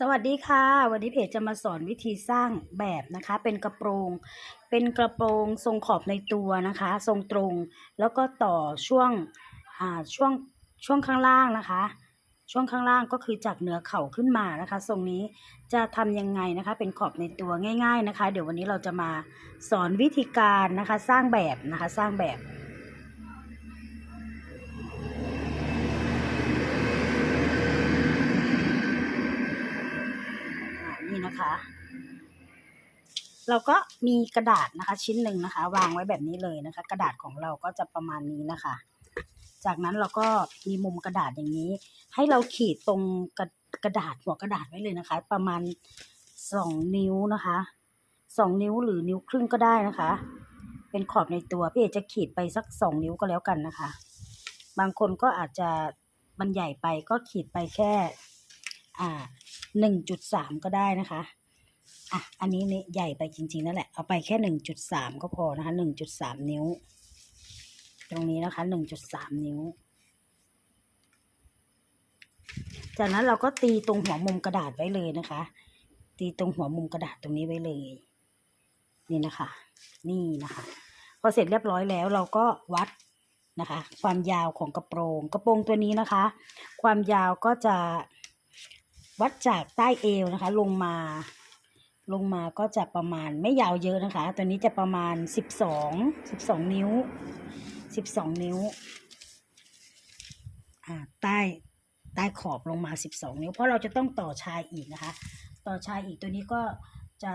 สวัสดีค่ะ วันนี้เพจจะมาสอนวิธีสร้างแบบนะคะ เป็นกระโปรง เป็นกระโปรงทรงขอบในตัวนะคะ ทรงตรง แล้วก็ต่อช่วงอ่าช่วงช่วงข้างล่างนะคะ ช่วงข้างล่างก็คือจากเหนือเข่าขึ้นมานะคะทรงนี้จะทำยังไงนะคะ เป็นขอบในตัวง่าย ๆนะคะ เดี๋ยววันนี้เราจะมาสอนวิธีการนะคะ สร้างแบบนะคะ สร้างแบบ นะคะ เราก็มีกระดาษนะคะ ชิ้นหนึ่งนะคะ วางไว้แบบนี้เลยนะคะ กระดาษของเราก็จะประมาณนี้นะคะ จากนั้นเราก็มีมุมกระดาษอย่างนี้ ให้เราขีดตรงกระกระดาษหัวกระดาษไว้เลยนะคะ ประมาณสองนิ้วนะคะสองนิ้วหรือนิ้วครึ่งก็ได้นะคะ เป็นขอบในตัวพี่เอจะขีดไปสักสองนิ้วก็แล้วกันนะคะ บางคนก็อาจจะมันใหญ่ไปก็ขีดไปแค่ อ่า หนึ่งจุดสามก็ได้นะคะอะอันนี้นี่ใหญ่ไปจริงๆนั่นแหละ เอาไปแค่หนึ่งจุดสามก็พอนะคะหนึ่งจุดสามนิ้ว ตรงนี้นะคะหนึ่งจุดสามนิ้ว จากนั้นเราก็ตีตรงหัวมุมกระดาษไว้เลยนะคะ ตีตรงหัวมุมกระดาษตรงนี้ไว้เลย นี่นะคะ นี่นะคะ พอเสร็จเรียบร้อยแล้วเราก็วัดนะคะ ความยาวของกระโปรง กระโปรงตัวนี้นะคะ ความยาวก็จะ วัดจากใต้เอวนะคะ ลงมา ลงมาก็จะประมาณไม่ยาวเยอะนะคะ ตัวนี้จะประมาณสิบสองสิบสองนิ้วสิบสองนิ้วอ่าใต้ใต้ขอบลงมาสิบสองนิ้ว เพราะเราจะต้องต่อชายอีกนะคะ ต่อชายอีกตัวนี้ก็จะ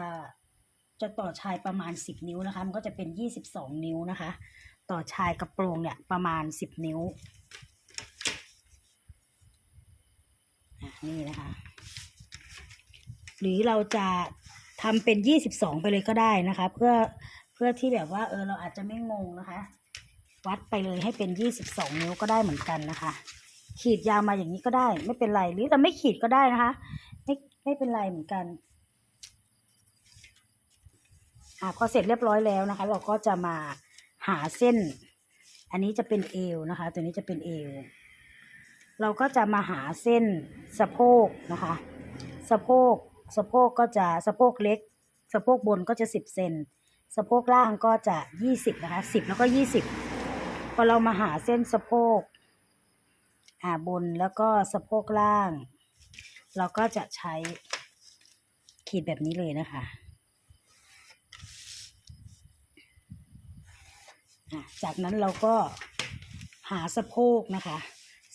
จะต่อชายประมาณสิบนิ้วนะคะ มันก็จะเป็นยี่สิบสองนิ้วนะคะ ต่อชายกระโปรงเนี่ยประมาณสิบนิ้วอะนี่นะคะ หรือเราจะทำเป็นยี่สิบสองไปเลยก็ได้นะคะ เพื่อเพื่อที่แบบว่าเออเราอาจจะไม่งงนะคะ วัดไปเลยให้เป็นยี่สิบสองนิ้วก็ได้เหมือนกันนะคะ ขีดยาวมาอย่างนี้ก็ได้ ไม่เป็นไรหรือเราไม่ขีดก็ได้นะคะ ไม่ไม่เป็นไรเหมือนกันอ่าพอเสร็จเรียบร้อยแล้วนะคะ เราก็จะมาหาเส้น อันนี้จะเป็นเอวนะคะ ตัวนี้จะเป็นเอวเราก็จะมาหาเส้นสะโพกนะคะ สะโพก สะโพกก็จะสะโพกเล็ก สะโพกบนก็จะสิบเซนสะโพกล่างก็จะยี่สิบนะคะสิบแล้วก็ยี่สิบพอเรามาหาเส้นสะโพกอ่าบนแล้วก็สะโพกล่าง เราก็จะใช้ขีดแบบนี้เลยนะคะจากนั้นเราก็หาสะโพกนะคะ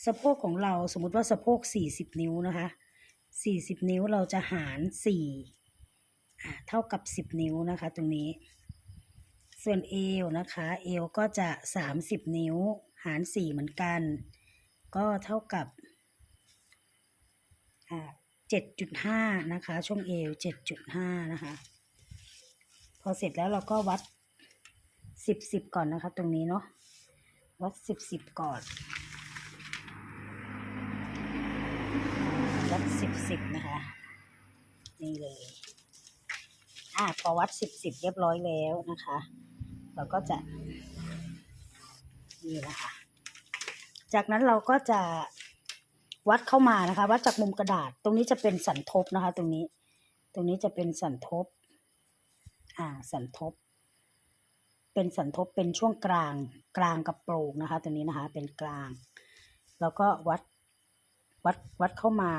สะโพกของเราสมมติว่าสะโพกสี่สิบนิ้วนะคะ สี่สิบนิ้วเราจะหารสี่เท่ากับสิบนิ้วนะคะตรงนี้ ส่วนเอวนะคะเอวก็จะสามสิบนิ้ว หารสี่เหมือนกัน ก็เท่ากับอ่าเจ็ดจุดห้านะคะ ช่วงเอวเจ็ดจุดห้านะคะ พอเสร็จแล้วเราก็วัดสิบสิบก่อนนะคะ ตรงนี้เนาะวัดสิบสิบก่อน วัดสิบสิบนะคะ นี่เลย อ่าพอวัดสิบสิบเรียบร้อยแล้วนะคะ เราก็จะนี่นะคะ จากนั้นเราก็จะวัดเข้ามานะคะ วัดจากมุมกระดาษ ตรงนี้จะเป็นสันทบนะคะ ตรงนี้ ตรงนี้จะเป็นสันทบ อ่า สันทบ เป็นสันทบเป็นช่วงกลาง กลางกระโปรงนะคะ ตรงนี้นะคะ เป็นกลาง แล้วก็วัด วัด วัดเข้ามา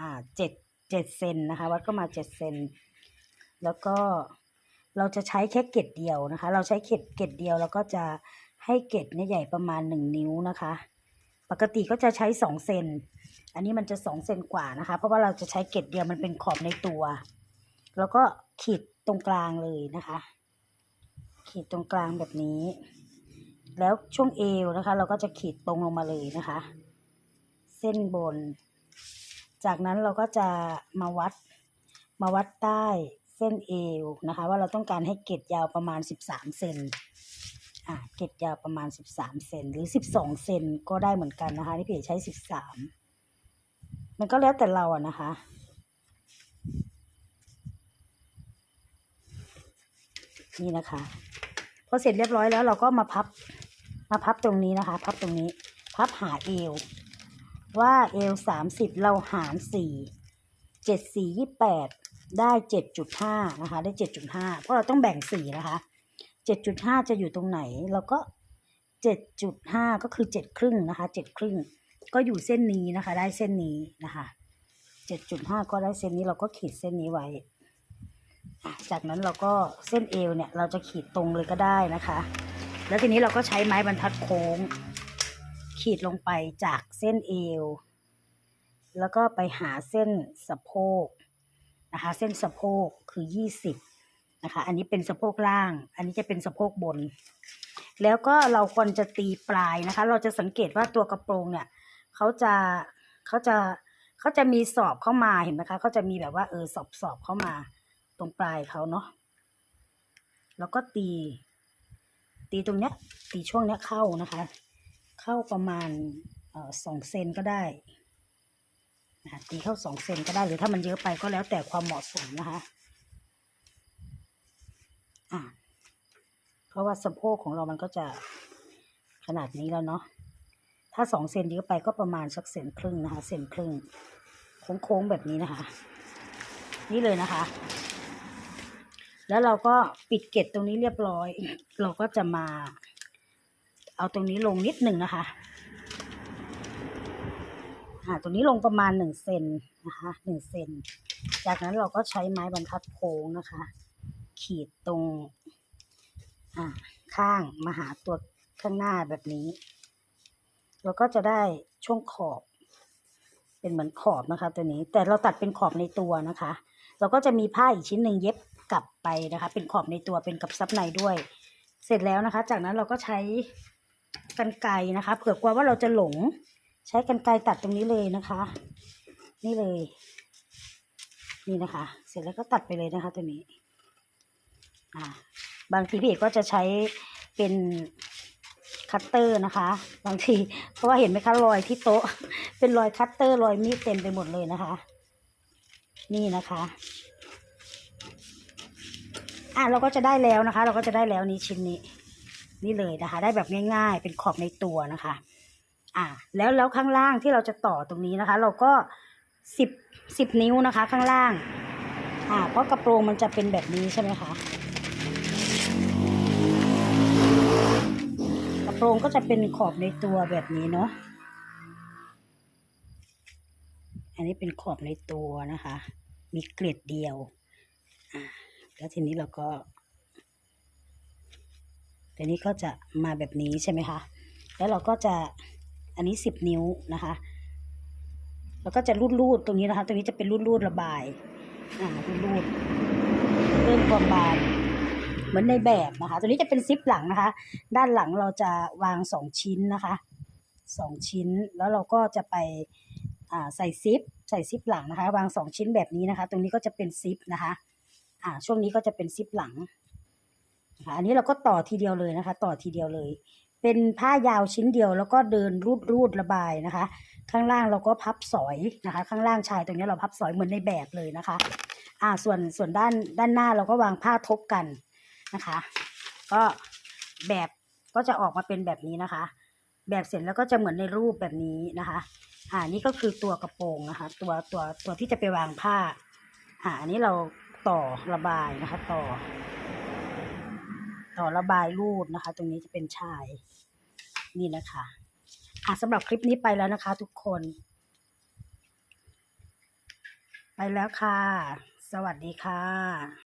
อ่าเจ็ดเจ็ดเซนนะคะ วัดเข้ามาเจ็ดเซนแล้วก็เราจะใช้แค่เกล็ดเดียวนะคะ เราใช้เกล็ดเกล็ดเดียวแล้วก็จะให้เกล็ดเนี่ยใหญ่ประมาณหนึ่งนิ้วนะคะ ปกติก็จะใช้สองเซนอันนี้มันจะสองเซนกว่านะคะ เพราะว่าเราจะใช้เกล็ดเดียวมันเป็นขอบในตัว แล้วก็ขีดตรงกลางเลยนะคะ ขีดตรงกลางแบบนี้ แล้วช่วงเอวนะคะ เราก็จะขีดตรงลงมาเลยนะคะ เส้นบน จากนั้นเราก็จะมาวัดมาวัดใต้เส้นเอวนะคะ ว่าเราต้องการให้เกล็ดยาวประมาณ 13เซนอ่าเกล็ดยาวประมาณ 13เซนหรือ 12เซนก็ได้เหมือนกันนะคะที่พี่เอ๋ใช้ 13 มันก็แล้วแต่เราอะนะคะนี่นะคะพอเสร็จเรียบร้อยแล้วเราก็มาพับมาพับตรงนี้นะคะ พับตรงนี้ พับหาเอว ว่าเอวสามสิบเราหารสี่เจ็ดสี่ยี่แปดได้เจ็ดจุดห้านะคะ ได้เจ็ดจุดห้าเพราะเราต้องแบ่งสี่นะคะเจ็ดจุดห้าจะอยู่ตรงไหน เราก็เจ็ดจุดห้าก็คือเจ็ดครึ่งนะคะเจ็ดครึ่งก็อยู่เส้นนี้นะคะ ได้เส้นนี้นะคะเจ็ดจุดห้าก็ได้เส้นนี้เราก็ขีดเส้นนี้ไว้จากนั้นเราก็เส้นเอวเนี่ยเราจะขีดตรงเลยก็ได้นะคะ แล้วทีนี้เราก็ใช้ไม้บรรทัดโค้ง ขีดลงไปจากเส้นเอว แล้วก็ไปหาเส้นสะโพกนะคะ เส้นสะโพกคือยี่สิบนะคะ อันนี้เป็นสะโพกล่าง อันนี้จะเป็นสะโพกบน แล้วก็เราควรจะตีปลายนะคะ เราจะสังเกตว่าตัวกระโปรงเนี่ยเขาจะเขาจะเขาจะมีสอบเข้ามาเห็นไหมคะเขาจะมีแบบว่าเออสอบสอบเข้ามาตรงปลายเขาเนาะแล้วก็ตี ตีตรงเนี้ยตีช่วงเนี้ยเข้านะคะ เข้าประมาณสองเซนก็ได้นะคะตีเข้าสองเซนก็ได้หรือถ้ามันเยอะไปก็แล้วแต่ความเหมาะสมนะคะอะเพราะว่าสะโพกของเรามันก็จะขนาดนี้แล้วเนาะถ้าสองเซนเยอะไปก็ประมาณสักเซนครึ่งนะคะเซนครึ่งโค้งๆแบบนี้นะคะ นี่เลยนะคะ แล้วเราก็ปิดเกล็ดตรงนี้เรียบร้อย เราก็จะมา เอาตรงนี้ลงนิดหนึ่งนะคะอ่าตรงนี้ลงประมาณหนึ่งเซนนะคะหนึ่งเซน จากนั้นเราก็ใช้ไม้บรรทัดโค้งนะคะ ขีดตรงอ่าข้างมาหาตัวข้างหน้าแบบนี้ เราก็จะได้ช่วงขอบ เป็นเหมือนขอบนะคะ ตัวนี้ แต่เราตัดเป็นขอบในตัวนะคะ เราก็จะมีผ้าอีกชิ้นหนึ่งเย็บกลับไปนะคะ เป็นขอบในตัวเป็นกับซับในด้วย เสร็จแล้วนะคะ จากนั้นเราก็ใช้ กันไกนะคะเผื่อกลัวว่าเราจะหลง ใช้กันไกตัดตรงนี้เลยนะคะ นี่เลย นี่นะคะ เสร็จแล้วก็ตัดไปเลยนะคะ ตัวนี้อ่าบางทีพี่เอกก็จะใช้เป็นคัตเตอร์นะคะ บางทีเพราะว่าเห็นไหมคะรอยที่โต๊ะ เป็นรอยคัตเตอร์รอยมีดเต็มไปหมดเลยนะคะ นี่นะคะอะเราก็จะได้แล้วนะคะ เราก็จะได้แล้วนี้ชิ้นนี้ นี่เลยนะคะ ได้แบบง่ายๆ เป็นขอบในตัวนะคะ อะแล้วแล้วข้างล่างที่เราจะต่อตรงนี้นะคะ เราก็สิบสิบนิ้วนะคะ ข้างล่าง อ่า เพราะกระโปรงมันจะเป็นแบบนี้ใช่ไหมคะกระโปรงก็จะเป็นขอบในตัวแบบนี้เนาะอันนี้เป็นขอบในตัวนะคะ มีเกล็ดเดียวอ่าแล้วทีนี้เราก็ ทีนี้ก็จะมาแบบนี้ใช่ไหมคะ แล้วเราก็จะอันนี้สิบนิ้วนะคะแล้วก็จะรูดรูดๆตรงนี้นะคะ ตรงนี้จะเป็นรูดรูดๆระบาย อ่ารูดรูดๆเพิ่มความบานเหมือนในแบบนะคะ ตัวนี้จะเป็นซิปหลังนะคะ ด้านหลังเราจะวางสองชิ้นนะคะสองชิ้น แล้วเราก็จะไปอ่าใส่ซิป ใส่ซิปหลังนะคะ วางสองชิ้นแบบนี้นะคะ ตรงนี้ก็จะเป็นซิปนะคะ อ่า ช่วงนี้ก็จะเป็นซิปหลัง คะอันนี้เราก็ต่อทีเดียวเลยนะคะ ต่อทีเดียวเลย เป็นผ้ายาวชิ้นเดียวแล้วก็เดินรูดรูดระบายนะคะ ข้างล่างเราก็พับสอยนะคะ ข้างล่างชายตรงนี้เราพับสอยเหมือนในแบบเลยนะคะ อ่าส่วนส่วนด้านด้านหน้าเราก็วางผ้าทบกันนะคะ ก็แบบก็จะออกมาเป็นแบบนี้นะคะ แบบเสร็จแล้วก็จะเหมือนในรูปแบบนี้นะคะ อ่านี่ก็คือตัวกระโปรงนะคะ ตัวตัวตัวที่จะไปวางผ้า อ่าอันนี้เราต่อระบายนะคะ ต่อ อระบายรูดนะคะ ตรงนี้จะเป็นชาย นี่นะคะอะสำหรับคลิปนี้ไปแล้วนะคะ ทุกคน ไปแล้วค่ะ สวัสดีค่ะ